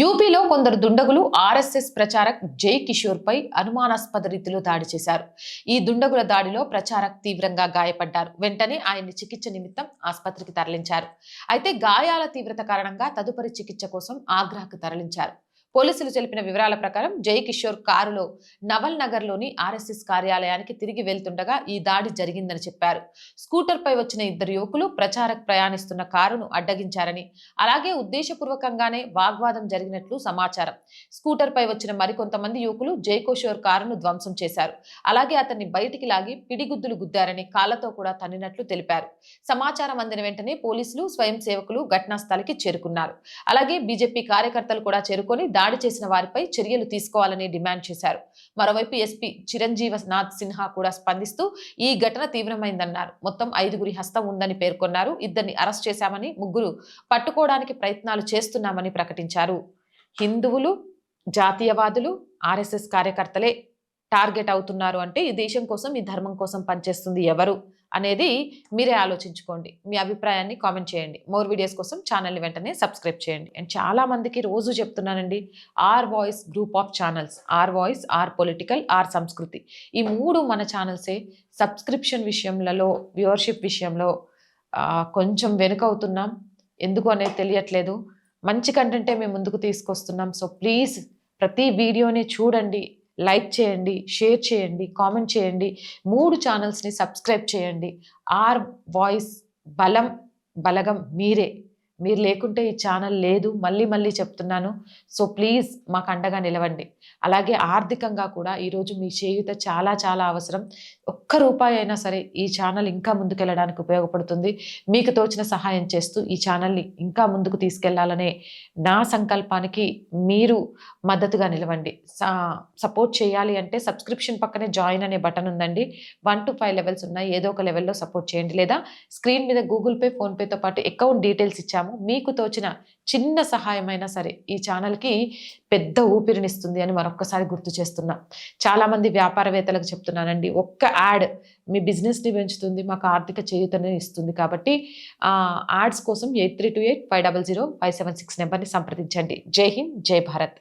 యూపీలో కొందరు దుండగులు ఆర్ఎస్ఎస్ ప్రచారక్ జై కిషోర్ పై అనుమానాస్పద రీతిలో దాడి చేశారు. ఈ దుండగుల దాడిలో ప్రచారక్ తీవ్రంగా గాయపడ్డారు. వెంటనే ఆయన్ని చికిత్స నిమిత్తం ఆసుపత్రికి తరలించారు. అయితే గాయాల తీవ్రత కారణంగా తదుపరి చికిత్స కోసం ఆగ్రాకు తరలించారు. పోలీసులు తెలిపిన వివరాల ప్రకారం జై కిషోర్ కారులో నవల్ నగర్లోని ఆర్ఎస్ఎస్ కార్యాలయానికి తిరిగి వెళ్తుండగా ఈ దాడి జరిగిందని చెప్పారు. స్కూటర్ పై వచ్చిన ఇద్దరు యువకులు ప్రచారక్ ప్రయాణిస్తున్న కారును అడ్డగించారని అలాగే ఉద్దేశపూర్వకంగానే వాగ్వాదం జరిగినట్లు సమాచారం. స్కూటర్ పై వచ్చిన మరికొంతమంది యువకులు జై కిషోర్ కారును ధ్వంసం చేశారు. అలాగే అతన్ని బయటికి లాగి పిడిగుద్దులు గుద్దారని కాళ్ళతో కూడా తన్నినట్లు తెలిపారు. సమాచారం అందిన వెంటనే పోలీసులు స్వయం సేవకులు ఘటనా స్థలికి చేరుకున్నారు. అలాగే బీజేపీ కార్యకర్తలు కూడా చేరుకొని దాడి చేసిన వారిపై చర్యలు తీసుకోవాలని డిమాండ్ చేశారు. మరోవైపు ఎస్పీ చిరంజీవ నాథ్ సిన్హా కూడా స్పందిస్తూ ఈ ఘటన తీవ్రమైందన్నారు. మొత్తం ఐదుగురి హస్తం ఉందని పేర్కొన్నారు. ఇద్దరిని అరెస్ట్ చేశామని ముగ్గురు పట్టుకోవడానికి ప్రయత్నాలు చేస్తున్నామని ప్రకటించారు. హిందువులు జాతీయవాదులు ఆర్ఎస్ఎస్ కార్యకర్తలే టార్గెట్ అవుతున్నారు అంటే ఈ దేశం కోసం ఈ ధర్మం కోసం పనిచేస్తుంది ఎవరు అనేది మీరే ఆలోచించుకోండి. మీ అభిప్రాయాన్ని కామెంట్ చేయండి. మోర్ వీడియోస్ కోసం ఛానల్ని వెంటనే సబ్స్క్రైబ్ చేయండి. అండ్ చాలామందికి రోజు చెప్తున్నానండి R voice group of channels R voice R political R Samskriti. ఈ మూడు మన ఛానల్సే సబ్స్క్రిప్షన్ విషయంలో వ్యూవర్షిప్ విషయంలో కొంచెం వెనుక అవుతున్నాం. ఎందుకు అనేది తెలియట్లేదు. మంచి కంటెంటే మేము ముందుకు తీసుకొస్తున్నాం. సో ప్లీజ్ ప్రతి వీడియోని చూడండి. లైక్ చేయండి షేర్ చేయండి కామెంట్ చేయండి. మూడు ఛానల్స్ని సబ్స్క్రైబ్ చేయండి. ఆర్ వాయిస్ బలం బలగం మీరే. మీరు లేకుంటే ఈ ఛానల్ లేదు మళ్ళీ మళ్ళీ చెప్తున్నాను. సో ప్లీజ్ మాకు అండగా నిలవండి. అలాగే ఆర్థికంగా కూడా ఈరోజు మీ చేయుత చాలా చాలా అవసరం. ఒక్క రూపాయి అయినా సరే ఈ ఛానల్ ఇంకా ముందుకెళ్ళడానికి ఉపయోగపడుతుంది. మీకు తోచిన సహాయం చేస్తూ ఈ ఛానల్ని ఇంకా ముందుకు తీసుకెళ్ళాలనే నా సంకల్పానికి మీరు మద్దతుగా నిలవండి. సపోర్ట్ చేయాలి అంటే సబ్స్క్రిప్షన్ పక్కనే జాయిన్ అనే బటన్ ఉందండి. వన్ టు ఫైవ్ లెవెల్స్ ఉన్నాయి. ఏదో ఒక లెవెల్లో సపోర్ట్ చేయండి. లేదా స్క్రీన్ మీద గూగుల్ పే ఫోన్పేతో పాటు అకౌంట్ డీటెయిల్స్ ఇచ్చాము. మీకు తోచిన చిన్న సహాయమైనా సరే ఈ ఛానల్కి పెద్ద ఊపిరినిస్తుంది అని మరొక్కసారి గుర్తు చేస్తున్నా. చాలామంది వ్యాపారవేత్తలకు చెప్తున్నానండి ఒక్క యాడ్ మీ బిజినెస్ని పెంచుతుంది మాకు ఆర్థిక చేయుతని ఇస్తుంది కాబట్టి యాడ్స్ కోసం eight three two eight five double zero five seven six నెంబర్ని సంప్రదించండి. జై హింద్ జై భారత్.